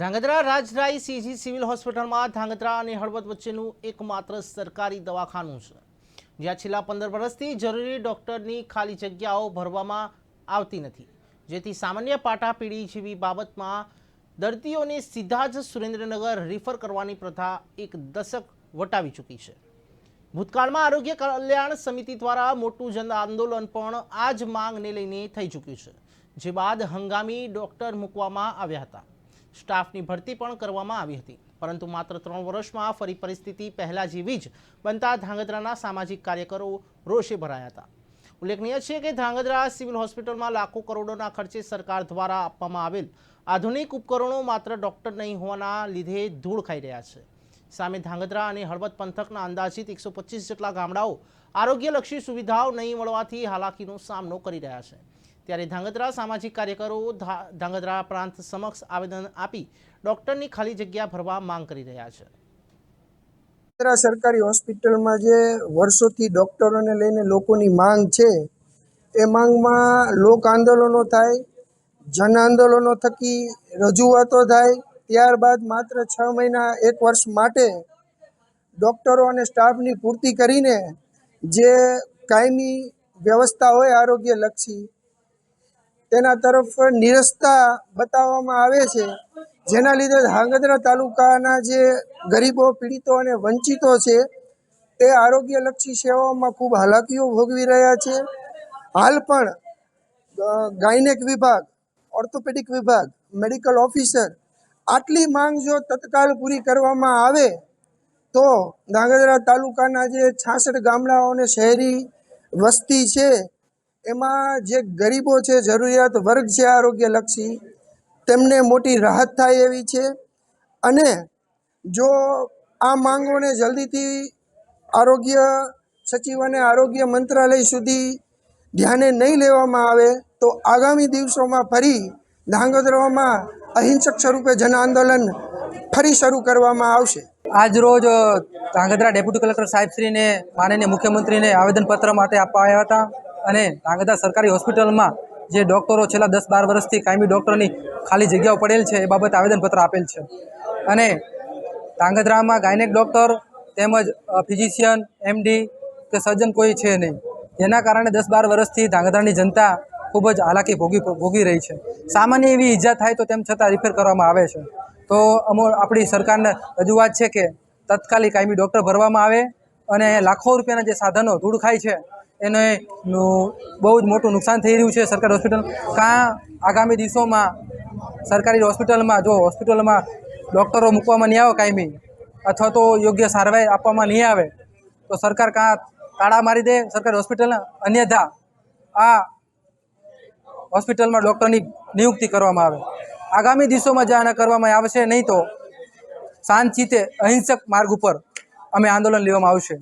Dhrangadhra રાજરાઈ CG civil હોસ્પિટલમાં ધ્રાંગધ્રા અને હળવદ વચ્ચેનું એકમાત્ર સરકારી દવાખાનું છે, જ્યાં છેલ્લા પંદર વર્ષથી જરૂરી ડોક્ટરની ખાલી જગ્યાઓ ભરવામાં આવતી નથી. જેથી સામાન્ય પાટાપીડી જેવી બાબતમાં દર્દીઓને સીધા જ સુરેન્દ્રનગર રિફર કરવાની પ્રથા એક દશક વટાવી ચૂકી છે. ભૂતકાળમાં આરોગ્ય કલ્યાણ સમિતિ દ્વારા મોટું જન આંદોલન પણ આ જ માંગને લઈને થઈ ચૂક્યું છે, જે બાદ હંગામી ડોક્ટર મૂકવામાં આવ્યા હતા. સ્ટાફની ભરતી પણ કરવામાં આવી હતી. પરંતુ માત્ર ત્રણ વર્ષમાં ફરી પરિસ્થિતિ પહેલા જેવી જ બનતા ધાંગધ્રાના સામાજિક કાર્યકરો રોષે ભરાયા હતા. ઉલ્લેખનીય છે કે ધાંગધ્રા સિવિલ હોસ્પિટલમાં લાખો કરોડોના ખર્ચે સરકાર દ્વારા આપવામાં આવેલ આધુનિક ઉપકરણો માત્ર ડોક્ટર નહીં હોવાના લીધે ધૂળ ખાઈ રહ્યા છે. સામે ધાંગધ્રા અને હળવદ પંથકના અંદાજિત એકસો જેટલા ગામડાઓ આરોગ્યલક્ષી સુવિધાઓ નહીં મળવાથી હાલાકીનો સામનો કરી રહ્યા છે. ત્યારે ધાંગધ્રા સામાજિક કાર્યકરો ધાંગધ્રા પ્રાંત સમક્ષ આવેદન આપી ડોક્ટરની ખાલી જગ્યા ભરવા માંગ કરી રહ્યા છે. વડોદરા સરકારી હોસ્પિટલમાં જે વર્ષોથી ડૉક્ટરોને લઈને લોકોની માંગ છે, એ માંગમાં લોક આંદોલનો થાય, જન આંદોલનો થકી રજૂઆતો થાય, ત્યારબાદ માત્ર છ મહિના, એક વર્ષ માટે ડૉક્ટરો અને સ્ટાફની પૂર્તિ કરીને જે કાયમી વ્યવસ્થા હોય આરોગ્યલક્ષી તેના તરફ નિરસતા બતાવવામાં આવે છે, જેના લીધે ધ્રાંગધ્રા તાલુકાના જે ગરીબો, પીડિતો અને વંચિતો છે, તે આરોગ્યલક્ષી સેવાઓમાં ખૂબ હાલાકીઓ ભોગવી રહ્યા છે. હાલ પણ ગાયનેક વિભાગ, ઓર્થોપેડિક વિભાગ, મેડિકલ ઓફિસર આટલી માંગ જો તત્કાલ પૂરી કરવામાં આવે, તો ધ્રાંગધ્રા તાલુકાના જે છાસઠ ગામડાઓ અને શહેરી વસ્તી છે એમાં જે ગરીબો છે જરૂરિયાત વર્ગ છે આરોગ્યલક્ષી તેમને મોટી રાહત થાય એવી છે. અને જો આ માંગોને જલ્દીથી આરોગ્ય સચિવ અને આરોગ્ય મંત્રાલય સુધી ધ્યાને નહીં લેવામાં આવે તો આગામી દિવસોમાં ફરી ધાંગધ્રામાં અહિંસક સ્વરૂપે જન આંદોલન ફરી શરૂ કરવામાં આવશે. આજ રોજ અ, ધ્રાંગધ્રા ડેપ્યુટી કલેક્ટર સાહેબશ્રીને માનનીય મુખ્યમંત્રીને આવેદનપત્ર માટે આપવા આવ્યા હતા. અને ધ્રાંગધ્રા સરકારી હોસ્પિટલમાં જે ડૉક્ટરો છેલ્લા દસ બાર વર્ષથી કાયમી ડૉક્ટરની ખાલી જગ્યાઓ પડેલ છે, એ બાબતે આવેદનપત્ર આપેલ છે. અને ધ્રાંગધ્રામાં ગાયનેક ડૉક્ટર તેમજ ફિઝિશિયન, એમડી કે સર્જન કોઈ છે નહીં. જેના કારણે દસ બાર વર્ષથી ધ્રાંગધ્રાની જનતા ખૂબ જ હાલાકી ભોગી ભોગી રહી છે. સામાન્ય એવી ઈજા થાય તો તેમ છતાં રિફેર કરવામાં આવે છે. તો અમો, આપણી સરકારને રજૂઆત છે કે તત્કાલિક કાયમી ડૉક્ટર ભરવામાં આવે અને લાખો રૂપિયાના જે સાધનો ધૂળ ખાય છે એને બહુ જ મોટું નુકસાન થઈ રહ્યું છે સરકારી હોસ્પિટલ. કાં આગામી દિવસોમાં સરકારી હોસ્પિટલમાં, જો હોસ્પિટલમાં ડૉક્ટરો મૂકવામાં નહીં આવે કાયમી, અથવા તો યોગ્ય સારવાર આપવામાં નહીં આવે, તો સરકાર કાં તાળા મારી દે સરકારી હોસ્પિટલના? અન્યથા આ હોસ્પિટલમાં ડૉક્ટરની નિયુક્તિ કરવામાં આવે. આગામી દિવસોમાં જ્યાં આના કરવામાં આવશે નહીં તો શાંતિતે અહિંસક માર્ગ ઉપર અમે આંદોલન લેવામાં આવશે.